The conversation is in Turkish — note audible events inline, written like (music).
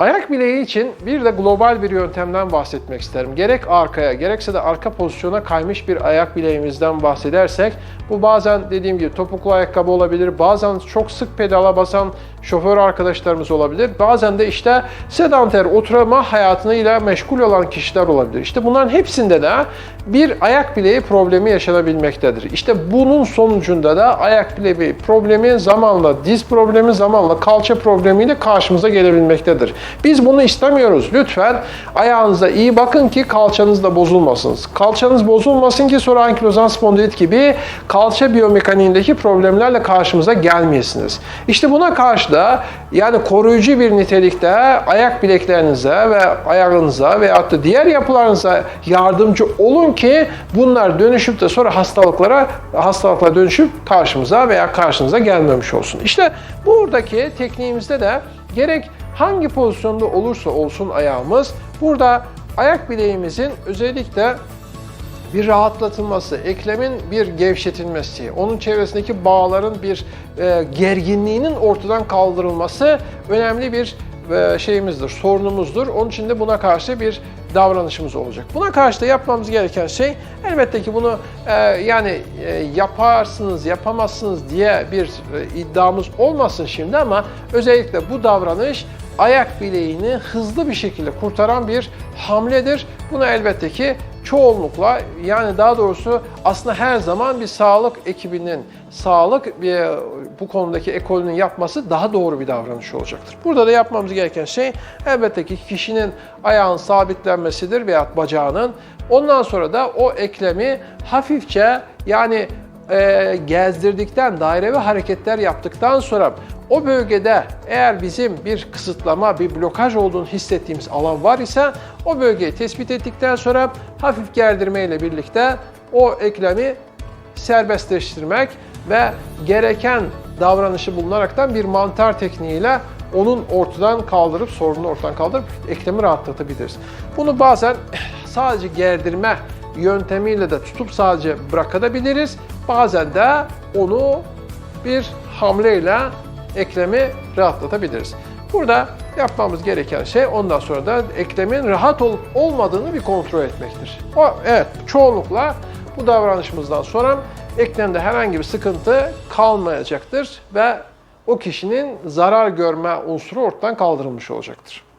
I Bileği için bir de global bir yöntemden bahsetmek isterim. Gerek arkaya gerekse de arka pozisyona kaymış bir ayak bileğimizden bahsedersek bu bazen dediğim gibi topuklu ayakkabı olabilir, bazen çok sık pedala basan şoför arkadaşlarımız olabilir, bazen de işte sedanter oturma hayatıyla meşgul olan kişiler olabilir. İşte bunların hepsinde de bir ayak bileği problemi yaşanabilmektedir. İşte bunun sonucunda da ayak bileği problemi zamanla, diz problemi zamanla, kalça problemiyle karşımıza gelebilmektedir. Biz bunu istemiyoruz. Lütfen ayağınıza iyi bakın ki kalçanız da bozulmasın. Kalçanız bozulmasın ki sonra ankilozan spondilit gibi kalça biyomekaniğindeki problemlerle karşımıza gelmeyesiniz. İşte buna karşı da yani koruyucu bir nitelikte ayak bileklerinize ve ayağınıza veyahut da diğer yapılarınıza yardımcı olun ki bunlar dönüşüp de sonra hastalıklara hastalıklara dönüşüp karşımıza veya karşınıza gelmemiş olsun. İşte buradaki tekniğimizde de gerek hangi pozisyonda olursa olsun ayağımız burada ayak bileğimizin özellikle bir rahatlatılması, eklemin bir gevşetilmesi, onun çevresindeki bağların bir e, gerginliğinin ortadan kaldırılması önemli bir şeyimizdir, sorunumuzdur. Onun için de buna karşı bir davranışımız olacak. Buna karşı da yapmamız gereken şey elbette ki bunu e, yani e, yaparsınız, yapamazsınız diye bir e, iddiamız olmasın şimdi ama özellikle bu davranış ayak bileğini hızlı bir şekilde kurtaran bir hamledir. Bunu elbette ki çoğunlukla yani daha doğrusu aslında her zaman bir sağlık ekibinin, sağlık bir, bu konudaki ekolünün yapması daha doğru bir davranış olacaktır. Burada da yapmamız gereken şey elbette ki kişinin ayağın sabitlenmesidir veya bacağının. Ondan sonra da o eklemi hafifçe yani e, gezdirdikten, dairevi hareketler yaptıktan sonra o bölgede eğer bizim bir kısıtlama, bir blokaj olduğunu hissettiğimiz alan var ise o bölgeyi tespit ettikten sonra hafif gerdirme ile birlikte o eklemi serbestleştirmek ve gereken davranışı bulunaraktan bir mantar tekniğiyle onun ortadan kaldırıp, sorunu ortadan kaldırıp eklemi rahatlatabiliriz. Bunu bazen (clears throat) sadece gerdirme yöntemiyle de tutup sadece bırakabiliriz. Bazen de onu bir hamleyle eklemi rahatlatabiliriz. Burada yapmamız gereken şey ondan sonra da eklemin rahat olup olmadığını bir kontrol etmektir. O evet çoğunlukla bu davranışımızdan sonra eklemde herhangi bir sıkıntı kalmayacaktır ve o kişinin zarar görme unsuru ortadan kaldırılmış olacaktır.